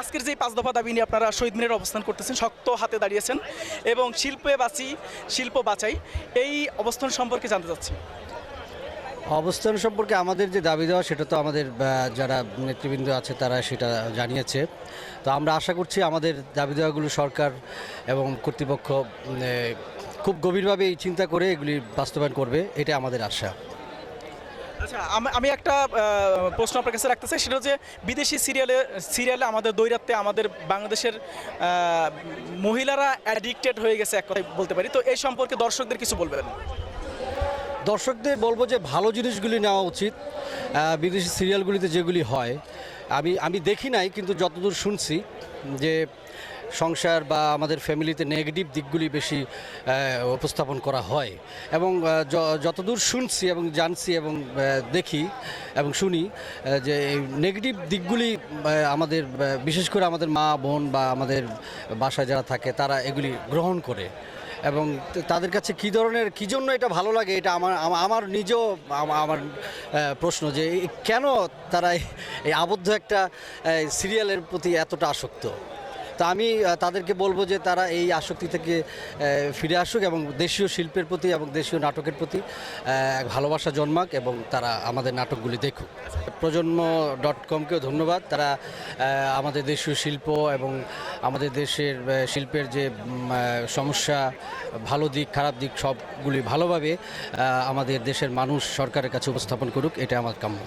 আজকের যে পাঁচ দফা দাবি নিয়ে আপনারা শহীদ মিনারে অবস্থান করতেছেন, শক্ত হাতে দাঁড়িয়েছেন এবং শিল্পে বাঁচি শিল্প বাঁচাই এই অবস্থান সম্পর্কে জানতে চাচ্ছি। অবস্থান সম্পর্কে আমাদের যে দাবি দেওয়া, সেটা তো আমাদের যারা নেতৃবৃন্দ আছে, তারা সেটা জানিয়েছে। তো আমরা আশা করছি আমাদের দাবি দেওয়াগুলো সরকার এবং কর্তৃপক্ষ খুব গভীরভাবে এই চিন্তা করে এগুলি বাস্তবায়ন করবে এটা আমাদের আশা। আচ্ছা আমি- একটা প্রশ্ন আপনার কাছে রাখতে চাই, সেটা হচ্ছে বিদেশি সিরিয়ালে সিরিয়ালে আমাদের দৈরাত্মে আমাদের বাংলাদেশের মহিলারা অ্যাডিক্টেড হয়ে গেছে, এক কথায় বলতে পারি। তো এই সম্পর্কে দর্শকদের কিছু বলবেন? দর্শকদের বলব যে ভালো জিনিসগুলি নেওয়া উচিত বিদেশি সিরিয়ালগুলিতে যেগুলি হয়। আমি আমি দেখি নাই, কিন্তু যতদূর শুনছি যে সংসার বা আমাদের ফ্যামিলিতে নেগেটিভ দিকগুলি বেশি উপস্থাপন করা হয়। এবং যতদূর শুনছি এবং জানছি এবং দেখি এবং শুনি যে নেগেটিভ দিকগুলি আমাদের বিশেষ করে আমাদের মা, বোন বা আমাদের বাসায় যারা থাকে, তারা এগুলি গ্রহণ করে। এবং তাদের কাছে কী ধরনের, কী জন্য এটা ভালো লাগে, এটা আমার আমার নিজেও আমা- আমার প্রশ্ন যে কেন তারা এই আবদ্ধ একটা সিরিয়ালের প্রতি এতটা আসক্ত? তা আমি তাদেরকে বলব যে তারা এই আসক্তি থেকে ফিরে আসুক এবং দেশীয় শিল্পের প্রতি এবং দেশীয় নাটকের প্রতি ভালোবাসা জন্মাক এবং তারা আমাদের নাটকগুলি দেখুক। প্রজন্ম ডট কমকেও ধন্যবাদ। তারা আমাদের দেশীয় শিল্প এবং আমাদের দেশের শিল্পের যে সমস্যা, ভালো দিক, খারাপ দিক সবগুলি ভালোভাবে আমাদের দেশের মানুষ সরকারের কাছে উপস্থাপন করুক এটা আমার কাম্য।